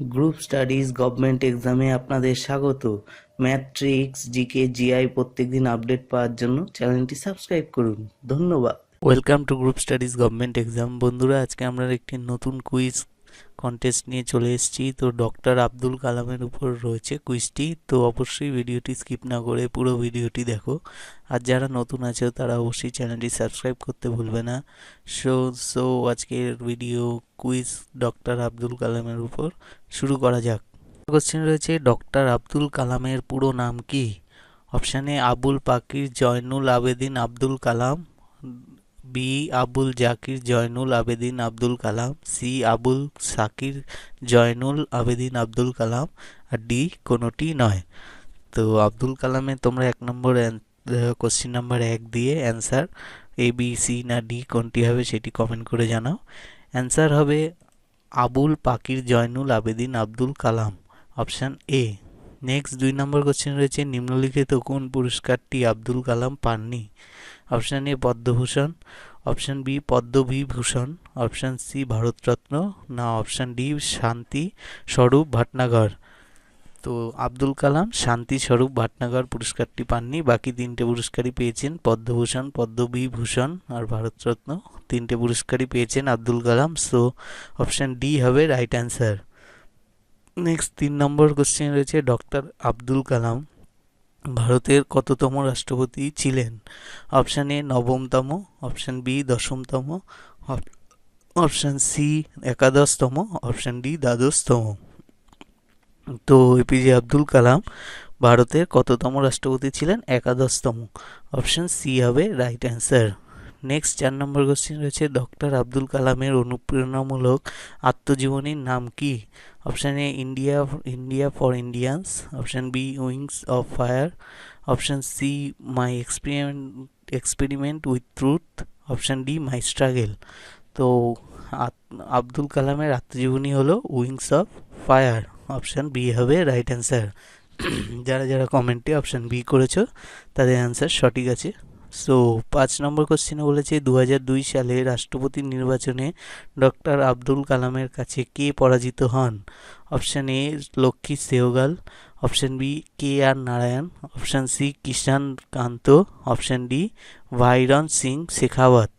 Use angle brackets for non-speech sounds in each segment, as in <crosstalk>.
Group studies government এক্সামে আপনাদের স্বাগত। ম্যাট্রিক্স, জিকে, জিআই প্রত্যেকদিন আপডেট পাওয়ার জন্য চ্যানেলটি সাবস্ক্রাইব করুন। ধন্যবাদ। Welcome to group studies government exam. বন্ধুরা, আজকে আমরা একটি নতুন কুইজ কন্টেস্ট নিয়ে চলে এসেছি। তো ডক্টর আব্দুল কালামের উপর রয়েছে কুইজটি। তো অবশ্যই ভিডিওটি স্কিপ না করে পুরো ভিডিওটি দেখো। আর যারা নতুন আছে, তারা অবশ্যই চ্যানেলটি সাবস্ক্রাইব করতে ভুলবে না। সো সো আজকের ভিডিও কুইজ ডক্টর আব্দুল কালামের উপর। শুরু করা যাক। কোশ্চেন রয়েছে ডক্টর আব্দুল কালামের পুরো নাম কি? অপশানে আবুল পাকির জয়নুল আবেদিন আব্দুল কালাম। বি আবুল জাকির জয়নুল আবেদিন আব্দুল কালাম, সি আবুল সাকির জয়নুল আবেদিন আব্দুল কালাম আর ডি কোনোটি নয়। তো আব্দুল কালামে তোমরা এক নম্বর কোশ্চেন নাম্বার এক দিয়ে অ্যান্সার এ বি সি না ডি কোনটি হবে সেটি কমেন্ট করে জানাও। অ্যান্সার হবে Abul Pakir Jainul Abedin Abdul Kalam option A next দুই নম্বর কোশ্চেন রয়েছে, নিম্নলিখিত কোন পুরস্কারটি আব্দুল কালাম পাননি? Option A Padma Bhushan. Option B Padma Vibhushan. Option C Bharat Ratna. না অপশান ডি শান্তি স্বরূপ ভাটনাগর। তো আব্দুল কালাম শান্তি স্বরূপ ভাটনাগর পুরস্কারটি পাননি। বাকি তিনটে পুরস্কারই পেয়েছেন পদ্মভূষণ, পদ্মবিভূষণ আর ভারতরত্ন। তিনটে পুরস্কারই পেয়েছেন Abdul Kalam. So option D হবে রাইট অ্যান্সার নেক্সট তিন নম্বর কোশ্চেন রয়েছে ডক্টর আব্দুল কালাম, ভারতের কততম রাষ্ট্রপতি ছিলেন? অপশান এ নবমতম। অপশান বি দশমতম। অপশান সি একাদশতম। অপশান ডি দ্বাদশতম। তো এপিজে আব্দুল কালাম, ভারতের কততম রাষ্ট্রপতি ছিলেন? একাদশতম। অপশান সি হবে রাইট অ্যান্সার নেক্সট চার নম্বর কোশ্চেন রয়েছে ডক্টর আব্দুল কালামের অনুপ্রেরণামূলক আত্মজীবনীর নাম কি? Option A India India for Indians option B wings of fire option C my experiment experiment with truth option D my struggle তো আব্দুল কালামের আত্মজীবনী হলো wings of fire option B হবে রাইট অ্যান্সার <clears throat> যারা যারা কমেন্টে অপশান বি করেছ, তাদের অ্যান্সার সঠিক আছে। সো পাঁচ নম্বর কোশ্চেনে বলেছে দু দুই সালে রাষ্ট্রপতি নির্বাচনে ডক্টর আব্দুল কালামের কাছে কে পরাজিত হন? Option A Lakshmi Sahgal. Option B K R Narayan. Option C Kishan Kant. Option D Bhairon Singh Shekhawat.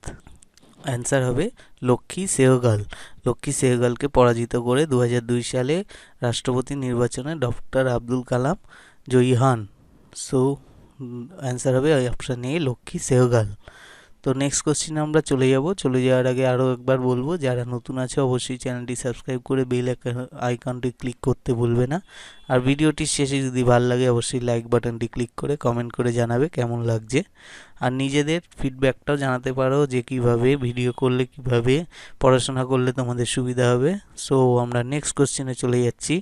Answer হবে, লক্ষ্মী সেহগাল। লক্ষ্মী সেহগালকে পরাজিত করে দু সালে রাষ্ট্রপতি নির্বাচনে ডক্টর আব্দুল কালাম জয়ী হন। সো অ্যান্সার হবে অপশান এ লক্ষ্মী সেহগাল। তো নেক্সট কোশ্চিনে আমরা চলে যাব। চলে যাওয়ার আগে আরও একবার বলব, যারা নতুন আছে অবশ্যই চ্যানেলটি সাবস্ক্রাইব করে বেল আইকনটি ক্লিক করতে ভুলবে না। আর ভিডিওটির শেষে যদি ভালো লাগে অবশ্যই লাইক বাটনটি ক্লিক করে কমেন্ট করে জানাবে কেমন লাগছে। আর নিজেদের ফিডব্যাকটাও জানাতে পারো যে কীভাবে ভিডিও করলে কীভাবে পড়াশোনা করলে তোমাদের সুবিধা হবে। সো আমরা নেক্সট কোশ্চেনে চলে যাচ্ছি।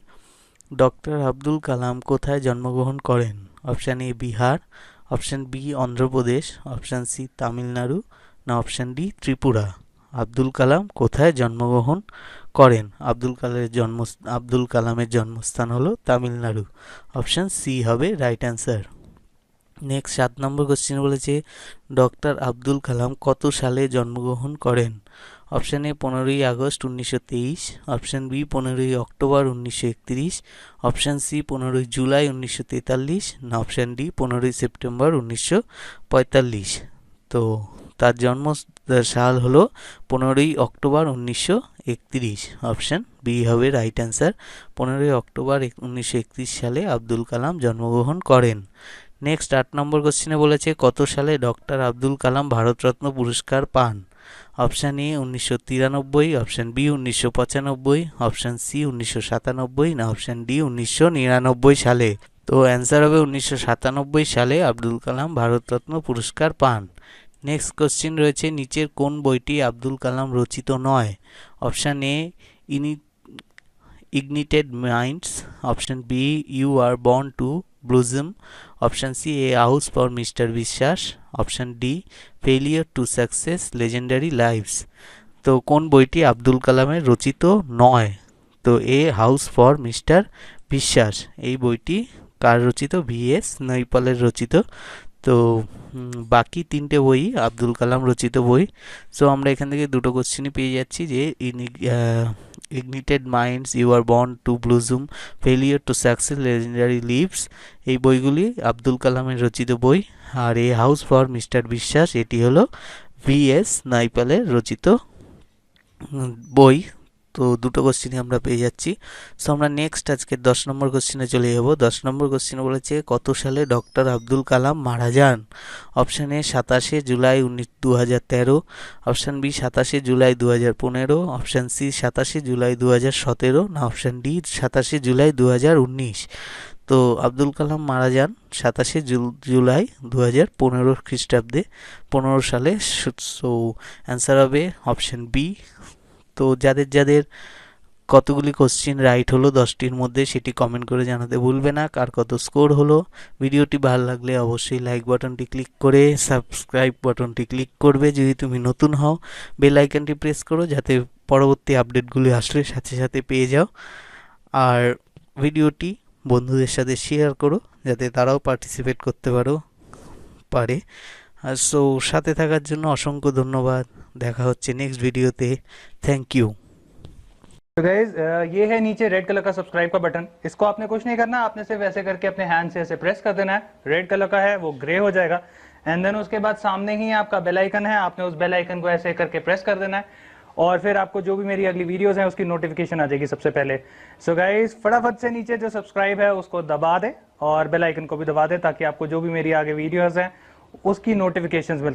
ডক্টর আব্দুল কালাম কোথায় জন্মগ্রহণ করেন? Option A Bihar option B Andhra Pradesh option C Tamil Nadu না অপশান ডি ত্রিপুরা আব্দুল কালাম কোথায় জন্মগ্রহণ করেন? আব্দুল কালামের জন্ম, আব্দুল কালামের জন্মস্থান হলো তামিলনাড়ু অপশান সি হবে রাইট অ্যান্সার নেক্সট সাত নম্বর কোশ্চেন বলেছে ডক্টর আব্দুল কালাম কত সালে জন্মগ্রহণ করেন? অপশান এ পনেরোই আগস্ট উনিশশো তেইশ। অপশান বি পনেরোই অক্টোবর উনিশশো একত্রিশ। অপশান সি পনেরোই জুলাই উনিশশো তেতাল্লিশ। না অপশান ডি পনেরোই সেপ্টেম্বর উনিশশো পঁয়তাল্লিশ। তো তার জন্ম সাল হলো পনেরোই অক্টোবর উনিশশো একত্রিশ। অপশান বি হবে রাইট অ্যান্সার পনেরোই অক্টোবর উনিশশো একত্রিশ সালে আব্দুল কালাম জন্মগ্রহণ করেন। নেক্সট আট নম্বর কোশ্চেনে বলেছে, কত সালে ডক্টর আব্দুল কালাম ভারতরত্ন পুরস্কার পান? অপশান এ উনিশশো তিরানব্বই অপশান বি উনিশশো পঁচানব্বই অপশান সি উনিশশো সাতানব্বই না অপশান ডি উনিশশো নিরানব্বই সালে। তো অ্যান্সার হবে উনিশশো সাতানব্বই সালে আব্দুল কালাম ভারতরত্ন পুরস্কার পান। নেক্সট কোশ্চিন রয়েছে, নিচের কোন বইটি আব্দুল কালাম রচিত নয়? অপশান এ ইনি ignited minds option B you are born to blossom option C a house for mister Biswas option D failure to success legendary lives তো কোন বইটি আব্দুল কালামের রচিত? নয়। তো এ হাউস ফর মিস্টার বিশ্বাস এই বইটি কার রচিত? ভি এস নৈপালের রচিত। তো বাকি তিনটে বই, আব্দুল কালাম রচিত বই। সো আমরা এখান থেকে দুটো কোশ্চেনই পেয়ে যাচ্ছি যে ignited minds you are born to blossom failure to success legendary lives এই বইগুলি আব্দুল কালামের রচিত বই। আর a house for mister Biswas এটি হলো ভি এস নাইপালের রচিত বই। তো দুটো কোশ্চেনই আমরা পেয়ে যাচ্ছি। সো আমরা নেক্সট আজকে দশ নম্বর কোশ্চেনে চলে যাব। দশ নম্বর কোশ্চেনে বলেছে, কত সালে ডক্টর আব্দুল কালাম মারা যান? অপশান এ সাতাশে জুলাই উনিশ দু হাজার তেরো। অপশান বি সাতাশে জুলাই দু হাজার পনেরো। অপশান সি সাতাশে জুলাই দু হাজার সতেরো। না অপশান ডি সাতাশে জুলাই দু হাজার উনিশ। তো আব্দুল কালাম মারা যান সাতাশে জুলাই দু হাজার পনেরো খ্রিস্টাব্দে, পনেরো সালে সো অ্যান্সার হবে অপশান বি তো যাদের যাদের কতগুলি কোশ্চিন রাইট হলো দশটির মধ্যে সেটি কমেন্ট করে জানাতে ভুলবে না। কার কত স্কোর হলো? ভিডিওটি ভালো লাগলে অবশ্যই লাইক বাটনটি ক্লিক করে সাবস্ক্রাইব বাটনটি ক্লিক করবে। যদি তুমি নতুন হও বেল আইকনটি প্রেস করো যাতে পরবর্তী আপডেটগুলি আসলে সাথে সাথে পেয়ে যাও। আর ভিডিওটি বন্ধুদের সাথে শেয়ার করো যাতে তারাও পার্টিসিপেট করতে পারো, পারে। আর সো সাথে থাকার জন্য অসংখ্য ধন্যবাদ। দেখা হচ্ছে নেক্সট ভিডিওতে থ্যাংক ইউ तो गाइज ये है नीचे रेड कलर का सब्सक्राइब का बटन इसको आपने कुछ नहीं करना आपने सिर्फ ऐसे करके अपने हैंड से ऐसे प्रेस कर देना है रेड कलर का है वो ग्रे हो जाएगा एंड देन उसके बाद सामने ही आपका बेल आइकन है आपने उस बेल आइकन को ऐसे करके प्रेस कर देना है और फिर आपको जो भी मेरी अगली वीडियोस हैं उसकी नोटिफिकेशन आ जाएगी सबसे पहले सो गाइज फटाफट से नीचे जो सब्सक्राइब है उसको दबा दे और बेल आइकन को भी दबा दे ताकि आपको जो भी मेरी आगे वीडियोस हैं उसकी नोटिफिकेशंस मिलती